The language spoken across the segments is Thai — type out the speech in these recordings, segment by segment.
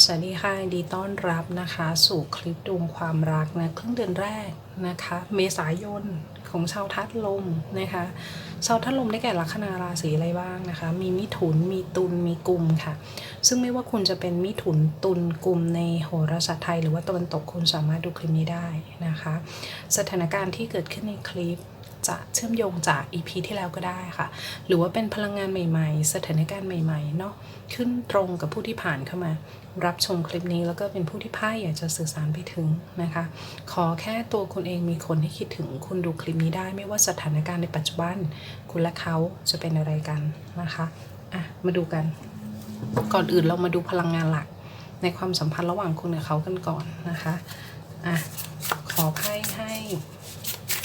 สวัสดีค่ะดีต้อนรับนะคะ สู่คลิปดวงความรักนะครึ่งเดือนแรกนะคะ เมษายนของชาวทัดลมนะคะชาวทัดลมได้แก่ลัคนาราศีอะไรบ้างนะคะ มีมิถุนมีตุลมีกุมค่ะ ซึ่งไม่ว่าคุณจะเป็นมิถุนตุลกุมในโหราศาสตร์ไทย หรือว่าตะวันตกคุณสามารถดูคลิปนี้ได้นะคะ สถานการณ์ที่เกิดขึ้นในคลิปจะเชื่อมโยงจาก EP ที่แล้วก็ได้ค่ะ หรือว่าเป็นพลังงานใหม่ ๆ สถานการณ์ใหม่ ๆ เนาะขึ้นตรงกับผู้ที่ผ่านเข้ามา รับชมคลิปนี้แล้วก็เป็นผู้ที่ไพ่อยากจะสื่อสารไปถึงนะคะ ขอแค่ตัวคุณเองมีคนที่คิดถึงคุณดูคลิปนี้ได้ ไม่ว่าสถานการณ์ในปัจจุบัน คุณและเขาจะเป็นอะไรกันนะคะอะมาดูกัน ก่อนอื่นเรามาดูพลังงานหลัก ในความสัมพันธ์ระหว่างคุณกับเขากันก่อนนะคะอะขอไพ่ให้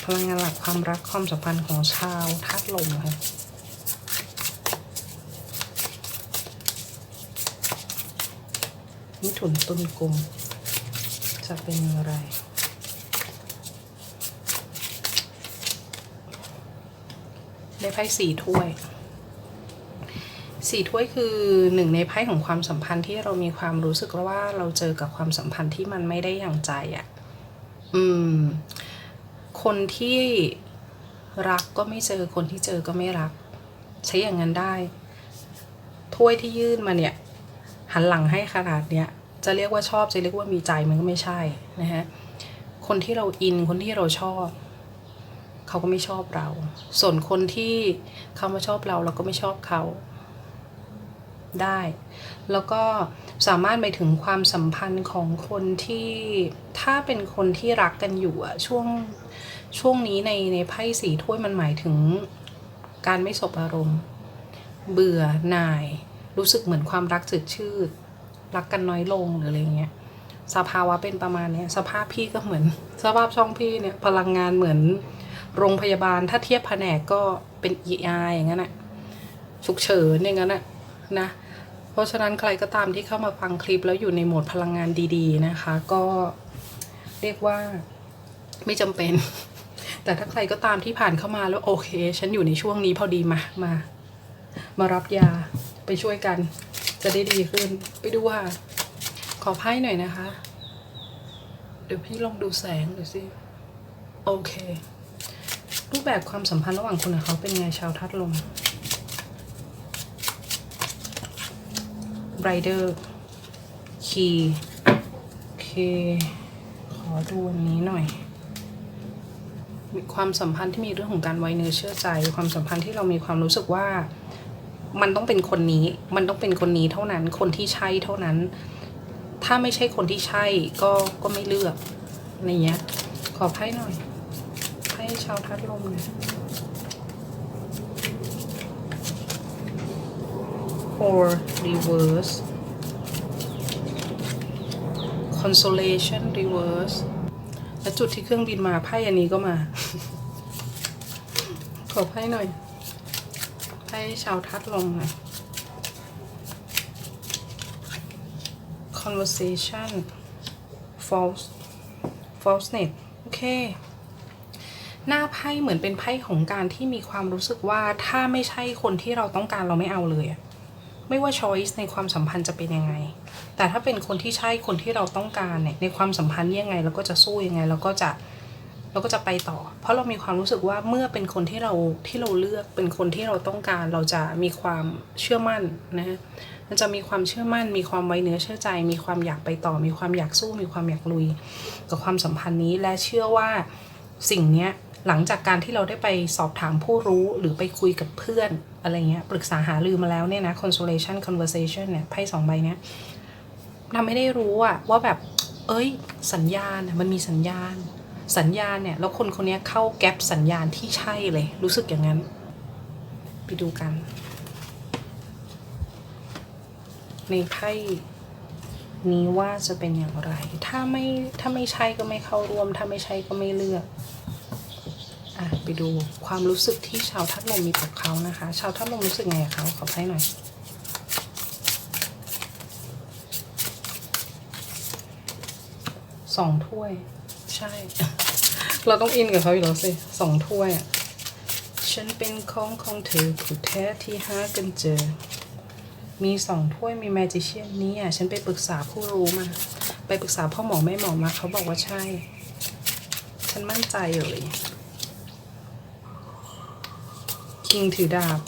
พลังงานหลักความรักความสัมพันธ์ของชาวธาตุลมค่ะ มิถุนตุลกุมจะเป็นอย่างไรได้ไพ่สี่ถ้วยสี่ถ้วยคือหนึ่งในไพ่ของความสัมพันธ์ที่เรามีความรู้สึกว่าเราเจอกับความสัมพันธ์ที่มันไม่ได้อย่างใจอะ่ะ อืม คนที่รักก็ไม่เจอคนที่เจอก็ไม่รัก ใช้อย่างนั้นได้ ถ้วยที่ยื่นมาเนี่ย หันหลังให้ขนาดเนี้ยจะเรียกว่าชอบจะเรียกว่ามีใจมันก็ไม่ใช่นะฮะคนที่เราอินคนที่เราชอบ เขาก็ไม่ชอบเรา ส่วนคนที่เขามาชอบเราเราก็ไม่ชอบเขาได้ แล้วก็สามารถไปถึงความสัมพันธ์ของคนที่ถ้าเป็นคนที่รักกันอยู่อะช่วงช่วงนี้ในในไพ่สีถ้วยมันหมายถึงการไม่สบอารมณ์ เบื่อหน่าย รู้สึกเหมือนความรักจืดชืดรักกันน้อยลงหรืออะไรเงี้ยสภาวะเป็นประมาณเนี้ยสภาพพี่ก็เหมือน สภาพช่องพี่เนี่ยพลังงานเหมือนโรงพยาบาลถ้าเทียบแผนกก็เป็น ER อย่างนั้นอะฉุกเฉินอย่างนั้นอะนะ เพราะฉะนั้นใครก็ตามที่เข้ามาฟังคลิปแล้วอยู่ในโหมดพลังงานดีๆนะคะ ก็เรียกว่าไม่จำเป็น แต่ถ้าใครก็ตามที่ผ่านเข้ามาแล้วโอเค ฉันอยู่ในช่วงนี้พอดีมามา มารับยา ไปช่วยกัน จะได้ดีขึ้น ไปดูว่า ขอไพ่หน่อยนะคะ เดี๋ยวพี่ลองดูแสงหน่อยสิโอเค รูปแบบความสัมพันธ์ระหว่างคุณกับเขาเป็นไงชาวทัดลมไรเดอร์คีโอเคขอดูอันนี้หน่อย ความสัมพันธ์ที่มีเรื่องของการไว้เนื้อเชื่อใจ ความสัมพันธ์ที่เรามีความรู้สึกว่า มันต้องเป็นคนนี้ มันต้องเป็นคนนี้เท่านั้น คนที่ใช่เท่านั้น ถ้าไม่ใช่คนที่ใช่ก็ก็ไม่เลือกในเงี้ย ขอไพ่หน่อยให้ชาวทัดลมหน่อย or reverse consolation reverse และจุดที่เครื่องบินมาไพ่อันนี้ก็มา ขอไพ่หน่อย ไพ่ชาวทัดลงหน่อย conversation false falseness โอเค หน้าไพ่เหมือนเป็นไพ่ของการที่มีความรู้สึกว่าถ้าไม่ใช่คนที่เราต้องการเราไม่เอาเลยอะไม่ว่า choice ในความสัมพันธ์จะเป็นยังไง แต่ถ้าเป็นคนที่ใช่คนที่เราต้องการเนี่ยในความสัมพันธ์ยังไงเราก็จะสู้ยังไงเราก็จะ เราก็จะไปต่อ เพราะเรามีความรู้สึกว่าเมื่อเป็นคนที่เราที่เราเลือกเป็นคนที่เราต้องการ เราจะมีความเชื่อมั่นนะมันจะมีความเชื่อมั่น มีความไว้เนื้อเชื่อใจ มีความอยากไปต่อ มีความอยากสู้ มีความอยากลุย กับความสัมพันธ์นี้ และเชื่อว่าสิ่งนี้หลังจากการที่เราได้ไปสอบถามผู้รู้หรือไปคุยกับเพื่อนอะไรเงี้ย ปรึกษาหารือมาแล้วเนี่ยนะ consolation conversation เนี่ย ไพ่สองใบเนี้ยทำให้ได้รู้อะว่าแบบ เอ้ย สัญญาณมันมีสัญญาณ สัญญาณเนี่ย แล้วคนคนนี้เข้าแก๊ปสัญญาณที่ใช่เลย รู้สึกอย่างนั้น ไปดูกัน ในไพ่นี้ว่าจะเป็นอย่างไร ถ้าไม่ ถ้าไม่ใช่ก็ไม่เข้าร่วม ถ้าไม่ใช่ก็ไม่เลือกอะไปดูความรู้สึกที่ชาวทัดลมมีกับเขานะคะ ชาวทัดลมรู้สึกไงกับเขาขอไพ่หน่อยสองถ้วย ใช่ เราต้องอินกับเขาอยู่แล้วสิสองถ้วยอะฉันเป็นของของเธอผู้แท้ที่หากันเจอ มีสองถ้วยมีแมจิเชียนนี่อะฉันไปปรึกษาผู้รู้มา ไปปรึกษาพ่อหมอแม่หมอมาเขาบอกว่าใช่ ฉันมั่นใจเลยคิงถือดาบ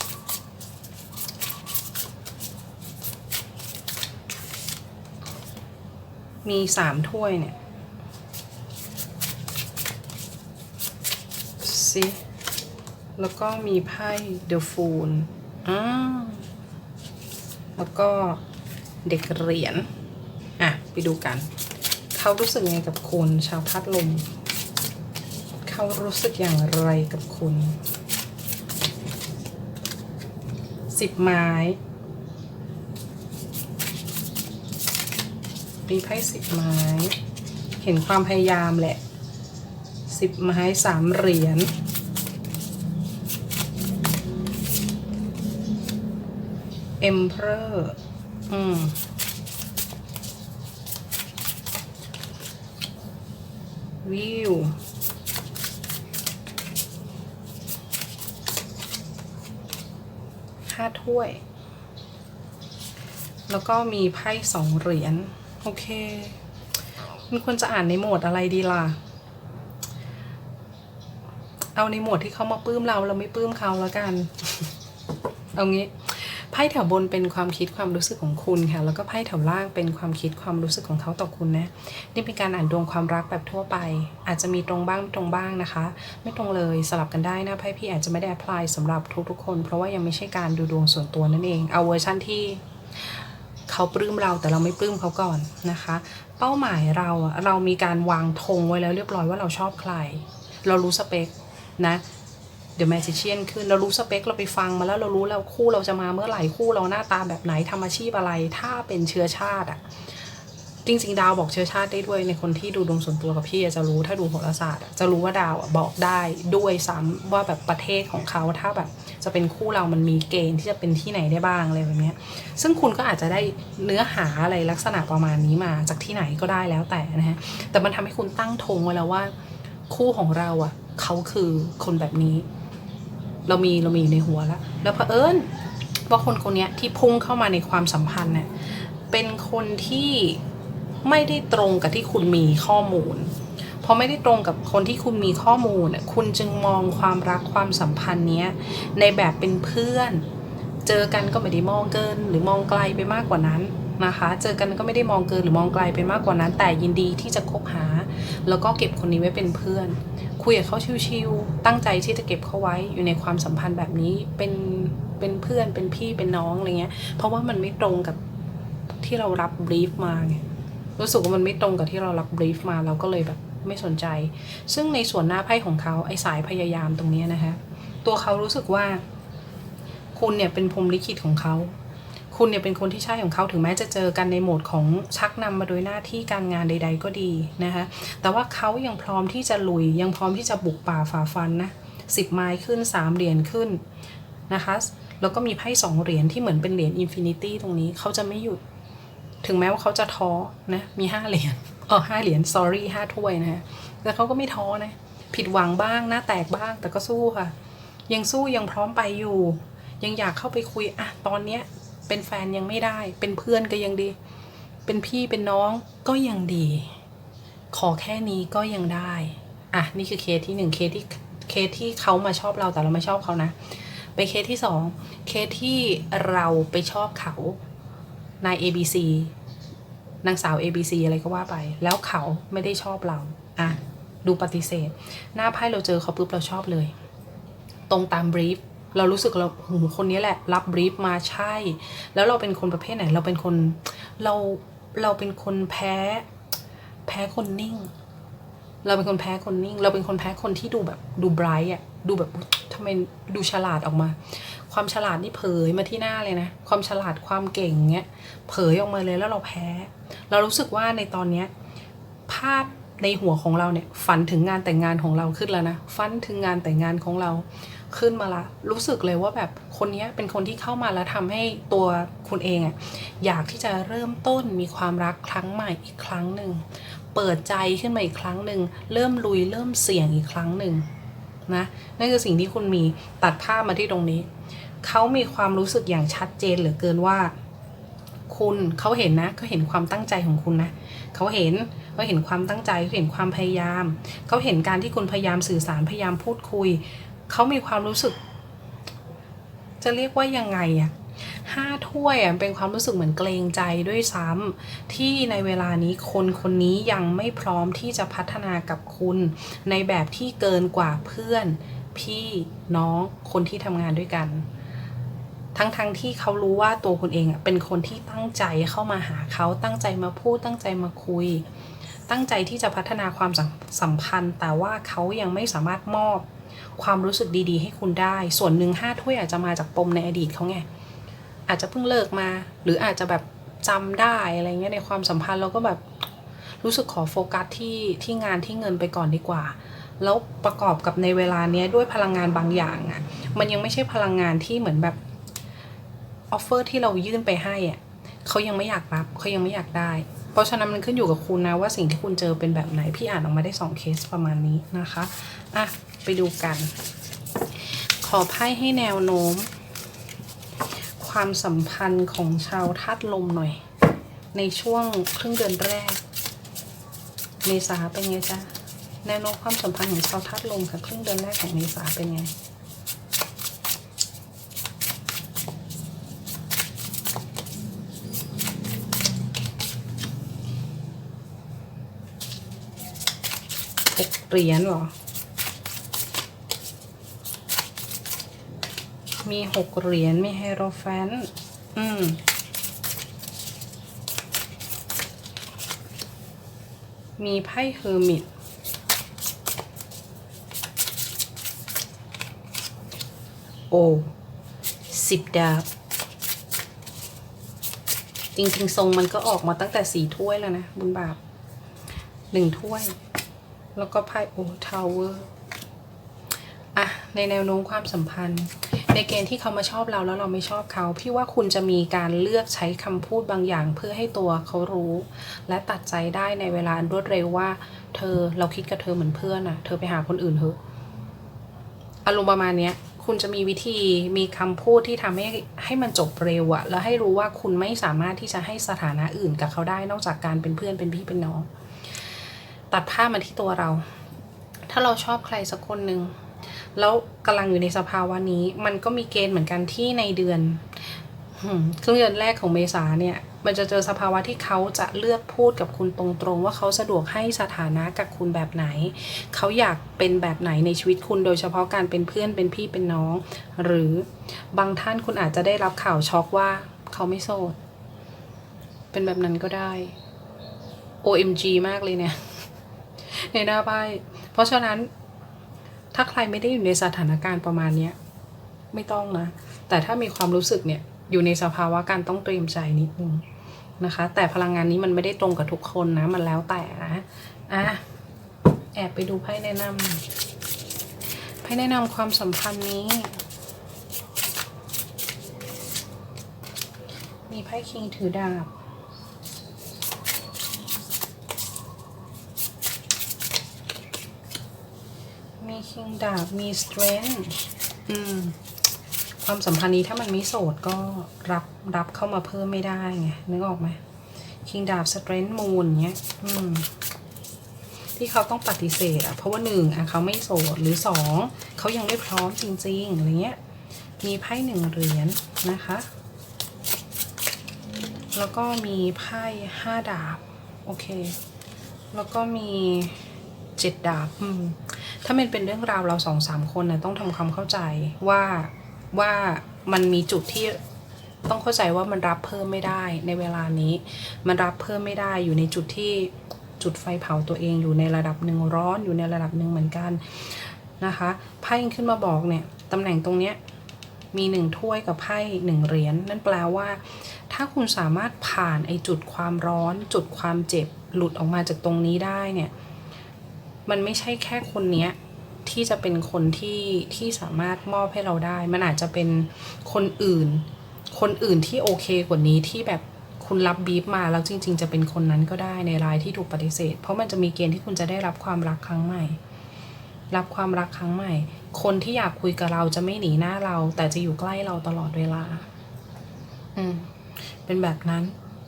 มีสามถ้วยเนี่ย สิแล้วก็มีไพ่เดอะฟูลอ่าแล้วก็เด็กเหรียญ อะ ไปดูกัน เขารู้สึกยังไงกับคุณชาวพัดลม เขารู้สึกอย่างไรกับคุณสิบไม้ มีไพ่สิบไม้ เห็นความพยายามแหละ สิบไม้สามเหรียญเอ็มเพอร์อืมวิวห้าถ้วย แล้วก็มีไพ่สองเหรียญ โอเค มันควรจะอ่านในโหมดอะไรดีล่ะ เอาในหมวดที่เขามาปลื้มเราเราไม่ปลื้มเขาแล้วกัน เอางี้ไพ่แถวบนเป็นความคิดความรู้สึกของคุณค่ะ แล้วก็ไพ่แถวล่างเป็นความคิดความรู้สึกของเขาต่อคุณนะ นี่เป็นการอ่านดวงความรักแบบทั่วไป อาจจะมีตรงบ้างไม่ตรงบ้างนะคะ ไม่ตรงเลยสลับกันได้นะไพ่พี่อาจจะไม่ได้ apply สำหรับทุกๆคน เพราะว่ายังไม่ใช่การดูดวงส่วนตัวนั่นเอง เอาเวอร์ชั่นที่เขาปลื้มเราแต่เราไม่ปลื้มเขาก่อนนะคะ เป้าหมายเราเรามีการวางธงไว้แล้วเรียบร้อยว่าเราชอบใคร เรารู้สเปค นะเดี๋ยวแมจิเชียนขึ้นเรารู้สเปคเราไปฟังมาแล้วเรารู้แล้วคู่เราจะมาเมื่อไหร่คู่เราหน้าตาแบบไหนทำอาชีพอะไร ถ้าเป็นเชื้อชาติอะจริงๆ ดาวบอกเชื้อชาติได้ด้วยในคนที่ดูดวงส่วนตัวกับพี่จะรู้ถ้าดูโหราศาสตร์จะรู้ว่าดาวบอกได้ด้วยซ้ำว่าแบบประเทศของเขาถ้าแบบจะเป็นคู่เรามันมีเกณฑ์ที่จะเป็นที่ไหนได้บ้างอะไรแบบนี้ซึ่งคุณก็อาจจะได้เนื้อหาอะไรลักษณะประมาณนี้มาจากที่ไหนก็ได้แล้วแต่นะฮะแต่มันทำให้คุณตั้งธงไว้แล้วว่า คู่ของเราอะ เขาคือคนแบบนี้ เรามีเรามีอยู่ในหัวแล้ว แล้วเผอิญว่าคนคนนี้ที่พุ่งเข้ามาในความสัมพันธ์เนี่ยเป็นคนที่ไม่ได้ตรงกับที่คุณมีข้อมูลพอไม่ได้ตรงกับคนที่คุณมีข้อมูลน่ะคุณจึงมองความรักความสัมพันธ์เนี้ยในแบบเป็นเพื่อน เจอกันก็ไม่ได้มองเกิน หรือมองไกลไปมากกว่านั้นนะคะ เจอกันก็ไม่ได้มองเกินหรือมองไกลไปมากกว่านั้น แต่ยินดีที่จะคบหา แล้วก็เก็บคนนี้ไว้เป็นเพื่อน คุยกับเขาชิวๆตั้งใจที่จะเก็บเขาไว้อยู่ในความสัมพันธ์แบบนี้เป็นเป็นเพื่อนเป็นพี่เป็นน้องอะไรเงี้ย เพราะว่ามันไม่ตรงกับที่เรารับบรีฟมาไงรู้สึกว่ามันไม่ตรงกับที่เรารับบรีฟมาเราก็เลยแบบไม่สนใจ ซึ่งในส่วนหน้าไพ่ของเขาไอ้สายพยายามตรงเนี้ยนะคะ ตัวเขารู้สึกว่า คุณเนี่ยเป็นพรมลิขิตของเขา คุณเนี่ยเป็นคนที่ใช่ของเขาถึงแม้จะเจอกันในโหมดของชักนำมาโดยหน้าที่การงานใด ๆ ก็ดีนะคะแต่ว่าเขายังพร้อมที่จะลุย ยังพร้อมที่จะบุกป่าฝ่าฟันนะสิบไม้ขึ้นสามเหรียญขึ้นนะคะแล้วก็มีไพ่สองเหรียญที่เหมือนเป็นเหรียญอินฟินิตี้ตรงนี้เขาจะไม่หยุด ถึงแม้ว่าเขาจะท้อนะมีห้าเหรียญเออห้าเหรียญ sorry ห้าถ้วยนะฮะแต่เขาก็ไม่ท้อนะผิดหวังบ้างหน้าแตกบ้างแต่ก็สู้ค่ะ ยังสู้ยังพร้อมไปอยู่ ยังอยากเข้าไปคุยอะตอนเนี้ย เป็นแฟนยังไม่ได้ เป็นเพื่อนก็ยังดี เป็นพี่เป็นน้องก็ยังดี ขอแค่นี้ก็ยังได้ อะ นี่คือเคสที่หนึ่งเคสที่เคสที่เขามาชอบเราแต่เราไม่ชอบเขานะ ไปเคสที่สองเคสที่เราไปชอบเขานาย ABC นางสาว ABC อะไรก็ว่าไป แล้วเขาไม่ได้ชอบเรา อะ ดูปฏิเสธ หน้าไพ่เราเจอเขาปุ๊บเราชอบเลย ตรงตามบรีฟ เรารู้สึกเราหูคนนี้แหละ รับบรีฟมาใช่ แล้วเราเป็นคนประเภทไหน เราเป็นคนเราเราเป็นคนแพ้ แพ้คนนิ่ง เราเป็นคนแพ้คนนิ่ง เราเป็นคนแพ้คนที่ดูแบบดูไบรท์อะดูแบบทำไมดูฉลาดออกมา ความฉลาดนี่เผยมาที่หน้าเลยนะ ความฉลาดความเก่งเงี้ยเผยออกมาเลยแล้วเราแพ้ เรารู้สึกว่าในตอนเนี้ยภาพในหัวของเราเนี่ยฝันถึงงานแต่งงานของเราขึ้นแล้วนะฝันถึงงานแต่งงานของเรา ขึ้นมาละ รู้สึกเลยว่าแบบคนนี้เป็นคนที่เข้ามาแล้วทำให้ตัวคุณเองอะอยากที่จะเริ่มต้นมีความรักครั้งใหม่อีกครั้งหนึ่ง เปิดใจขึ้นมาอีกครั้งหนึ่ง เริ่มลุยเริ่มเสี่ยงอีกครั้งหนึ่งนะนั่นคือสิ่งที่คุณมีตัดภาพมาที่ตรงนี้ เขามีความรู้สึกอย่างชัดเจนเหลือเกินว่า คุณเขาเห็นนะเขาเห็นความตั้งใจของคุณนะเขาเห็นเขาเห็นความตั้งใจเขาเห็นความพยายาม เขาเห็นการที่คุณพยายามสื่อสารพยายามพูดคุย เขามีความรู้สึก จะเรียกว่ายังไงอะห้าถ้วยอะเป็นความรู้สึกเหมือนเกรงใจด้วยซ้ำที่ในเวลานี้คนคนนี้ยังไม่พร้อมที่จะพัฒนากับคุณ ในแบบที่เกินกว่าเพื่อน พี่น้องคนที่ทำงานด้วยกัน ทั้งๆทที่เขารู้ว่าตัวคุณเองเป็นคนที่ตั้งใจเข้ามาหาเขาตั้งใจมาพูดตั้งใจมาคุยตั้งใจที่จะพัฒนาความสัมพันธ์ แต่ว่าเขายังไม่สามารถมอบ ความรู้สึกดีๆ ให้คุณได้ ส่วนหนึ่งห้าถ้วยอาจจะมาจากปมในอดีตเขาไง อาจจะเพิ่งเลิกมา หรืออาจจะแบบจำได้อะไรเงี้ยในความสัมพันธ์เราก็แบบรู้สึกขอโฟกัสที่ที่งานที่เงินไปก่อนดีกว่า แล้วประกอบกับในเวลาเนี้ยด้วยพลังงานบางอย่างอะ่ะ มันยังไม่ใช่พลังงานที่เหมือนแบบออฟเฟอร์ที่เรายื่นไปให้อะ่ะเขายังไม่อยากรับเขายังไม่อยากได้ เพราะฉะนั้นมันขึ้นอยู่กับคุณนะว่าสิ่งที่คุณเจอเป็นแบบไหน พี่อ่านออกมาได้สองเคสประมาณนี้นะคะอะไปดูกัน ขอไพ่ให้แนวโน้ม ความสัมพันธ์ของชาวธาตุลมหน่อย ในช่วงครึ่งเดือนแรก เมษาเป็นไงจ๊ะแนวโน้มความสัมพันธ์ของชาวธาตุลมค่ะครึ่งเดือนแรกของเมษาเป็นไง หกเหรียญเหรอ มีหกเหรียญมีไฮโรแฟนต์อืมมีไพ่เฮอร์มิต โอ้สิบดาบ จริงๆ ทรงมันก็ออกมาตั้งแต่สี่ถ้วยแล้วนะ บุญบาปหนึ่งถ้วย แล้วก็ไพ่โอทาวเวอร์อะในแนวโน้มความสัมพันธ์ ในเกณฑ์ที่เขามาชอบเราแล้วเราไม่ชอบเขา พี่ว่าคุณจะมีการเลือกใช้คำพูดบางอย่าง เพื่อให้ตัวเขารู้ และตัดใจได้ในเวลารวดเร็วว่า เธอเราคิดกับเธอเหมือนเพื่อนอะเธอไปหาคนอื่นเถอะอารมณ์ประมาณเนี้ยคุณจะมีวิธีมีคำพูดที่ทำให้ให้มันจบเร็วอะแล้วให้รู้ว่าคุณไม่สามารถที่จะให้สถานะอื่นกับเขาได้นอกจากการเป็นเพื่อนเป็นพี่เป็นน้อง ตัดภาพมาที่ตัวเรา ถ้าเราชอบใครสักคนหนึ่งแล้วกำลังอยู่ในสภาวะนี้ มันก็มีเกณฑ์เหมือนกันที่ในเดือนครึ่งเดือนแรกของเมษาเนี่ย มันจะเจอสภาวะที่เขาจะเลือกพูดกับคุณตรงๆ ว่าเขาสะดวกให้สถานะกับคุณแบบไหน เขาอยากเป็นแบบไหนในชีวิตคุณโดยเฉพาะการเป็นเพื่อนเป็นพี่เป็นน้อง หรือบางท่านคุณอาจจะได้รับข่าวช็อกว่าเขาไม่โสด เป็นแบบนั้นก็ได้ OMG มากเลยเนี่ย ในหน้าไพ่เพราะฉะนั้นถ้าใครไม่ได้อยู่ในสถานการณ์ประมาณเนี้ยไม่ต้องนะ แต่ถ้ามีความรู้สึกเนี่ยอยู่ในสภาวะการต้องเตรียมใจนิดนึงนะคะ แต่พลังงานนี้มันไม่ได้ตรงกับทุกคนนะ มันแล้วแต่นะอะแอบไปดูไพ่แนะนำไพ่แนะนำความสัมพันธ์นี้ มีไพ่คิงถือดาบ มีคิง ดาบมี strength อืมความสัมพันธ์นี้ถ้ามันไม่โสดก็รับรับเข้ามาเพิ่มไม่ได้ไงนึกออกไหมคิงดาบ strength moon เนี้ยอืมที่เขาต้องปฏิเสธอะเพราะว่าหนึ่งอะเขาไม่โสดหรือสองเขายังไม่พร้อมจริงๆอะไรเงี้ยมีไพ่หนึ่งเหรียญนะคะ แล้วก็มีไพ่ห้าดาบ โอเค แล้วก็มีเจ็ดดาบ อืม ถ้ามันเป็นเรื่องราวเราสองสามคนนะต้องทำความเข้าใจว่าว่ามันมีจุดที่ต้องเข้าใจว่ามันรับเพิ่มไม่ได้ในเวลานี้ มันรับเพิ่มไม่ได้อยู่ในจุดที่จุดไฟเผาตัวเองอยู่ในระดับหนึ่งร้อนอยู่ในระดับหนึ่งเหมือนกันนะคะไพ่ขึ้นมาบอกเนี่ยตำแหน่งตรงเนี้ยมีหนึ่งถ้วยกับไพ่หนึ่งเหรียญนั่นแปลว่า ถ้าคุณสามารถผ่านไอจุดความร้อน จุดความเจ็บหลุดออกมาจากตรงนี้ได้เนี่ย มันไม่ใช่แค่คนเนี้ยที่จะเป็นคนที่ที่สามารถมอบให้เราได้ มันอาจจะเป็นคนอื่น คนอื่นที่โอเคกว่านี้ที่แบบคุณรับบีฟมาแล้วจริง ๆ จะเป็นคนนั้นก็ได้ในรายที่ถูกปฏิเสธ เพราะมันจะมีเกณฑ์ที่คุณจะได้รับความรักครั้งใหม่ รับความรักครั้งใหม่ คนที่อยากคุยกับเราจะไม่หนีหน้าเรา แต่จะอยู่ใกล้เราตลอดเวลา อืม เป็นแบบนั้น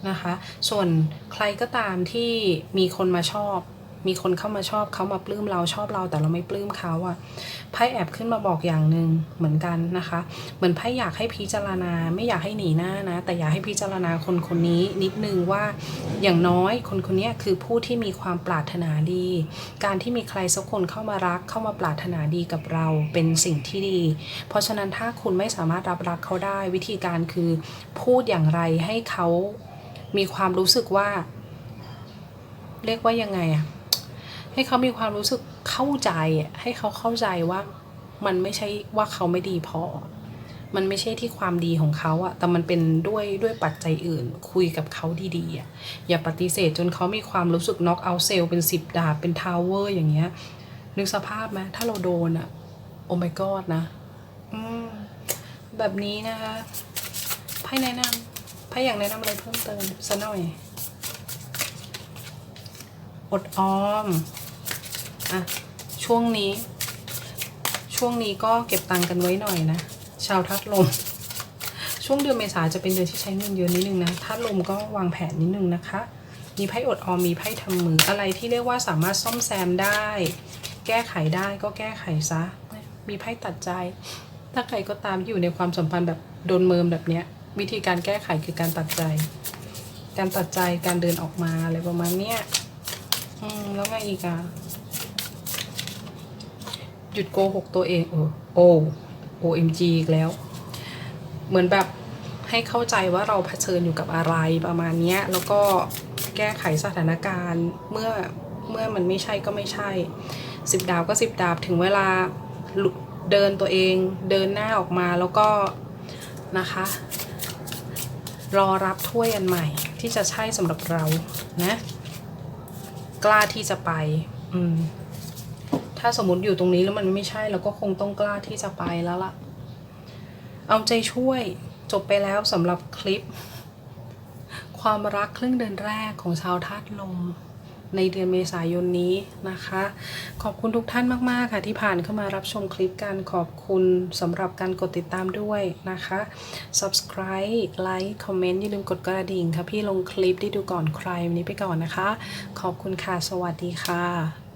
นะคะ ส่วนใครก็ตามที่มีคนมาชอบ มีคนเข้ามาชอบเขามาปลื้มเราชอบเราแต่เราไม่ปลื้มเขาอะไพ่แอบขึ้นมาบอกอย่างหนึ่งเหมือนกันนะคะ เหมือนไพ่อยากให้พิจารณา ไม่อยากให้หนีหน้านะ แต่อยากให้พิจารณาคนคนนี้นิดนึงว่าอย่างน้อยคนคนนี้คือผู้ที่มีความปรารถนาดี การที่มีใครสักคนเข้ามารักเข้ามาปรารถนาดีกับเราเป็นสิ่งที่ดี เพราะฉะนั้นถ้าคุณไม่สามารถรับรักเขาได้ วิธีการคือพูดอย่างไรให้เขามีความรู้สึกว่า เรียกว่ายังไงอะ ให้เขามีความรู้สึกเข้าใจอะให้เขาเข้าใจว่ามันไม่ใช่ว่าเขาไม่ดีพอ มันไม่ใช่ที่ความดีของเขาอะแต่มันเป็นด้วยด้วยปัจจัยอื่น คุยกับเขาดีๆอะอย่าปฏิเสธจนเขามีความรู้สึกน็อกเอาเซลเป็นสิบดาบเป็นทาวเวอร์อย่างเงี้ย นึกสภาพไหมถ้าเราโดนอะโอ้ my god นะ อืม แบบนี้นะคะไพ่แนะนำไพ่อยากแนะนำอะไรเพิ่มเติมสักหน่อย อดออม อะช่วงนี้ ช่วงนี้ก็เก็บตังค์กันไว้หน่อยนะ ชาวทัดลม ช่วงเดือนเมษาจะเป็นเดือนที่ใช้เงินเยอะนิดนึงนะทัดลมก็วางแผนนิดนึงนะคะ มีไพ่อดออมมีไพ่ทำมืออะไรที่เรียกว่าสามารถซ่อมแซมได้ แก้ไขได้ก็แก้ไขซะ มีไพ่ตัดใจ ถ้าใครก็ตามที่อยู่ในความสัมพันธ์แบบโดนเมิมแบบเนี้ย วิธีการแก้ไขคือการตัดใจการตัดใจการเดินออกมาอะไรประมาณเนี้ย อืม แล้วไงอีกอะ หยุดโกหกตัวเองเออโอ OMG อีกแล้ว เหมือนแบบให้เข้าใจว่าเราเผชิญอยู่กับอะไรประมาณนี้แล้วก็แก้ไขสถานการณ์เมื่อเมื่อมันไม่ใช่ก็ไม่ใช่สิบดาบก็สิบดาบถึงเวลาเดินตัวเองเดินหน้าออกมาแล้วก็นะคะ รอรับถ้วยอันใหม่ที่จะใช่สำหรับเรานะ กล้าที่จะไป อืม ถ้าสมมติอยู่ตรงนี้แล้วมันไม่ใช่เราก็คงต้องกล้าที่จะไปแล้วล่ะ เอาใจช่วยจบไปแล้วสำหรับคลิป ความรักครึ่งเดือนแรกของชาวธาตุลมในเดือนเมษายนนี้นะคะ ขอบคุณทุกท่านมาก ๆ ค่ะที่ผ่านเข้ามารับชมคลิปกันขอบคุณสำหรับการกดติดตามด้วยนะคะ subscribe like comment อย่าลืมกดกระดิ่งค่ะ พี่ลงคลิปที่ดูก่อนใครวันนี้ไปก่อนนะคะ ขอบคุณค่ะ สวัสดีค่ะ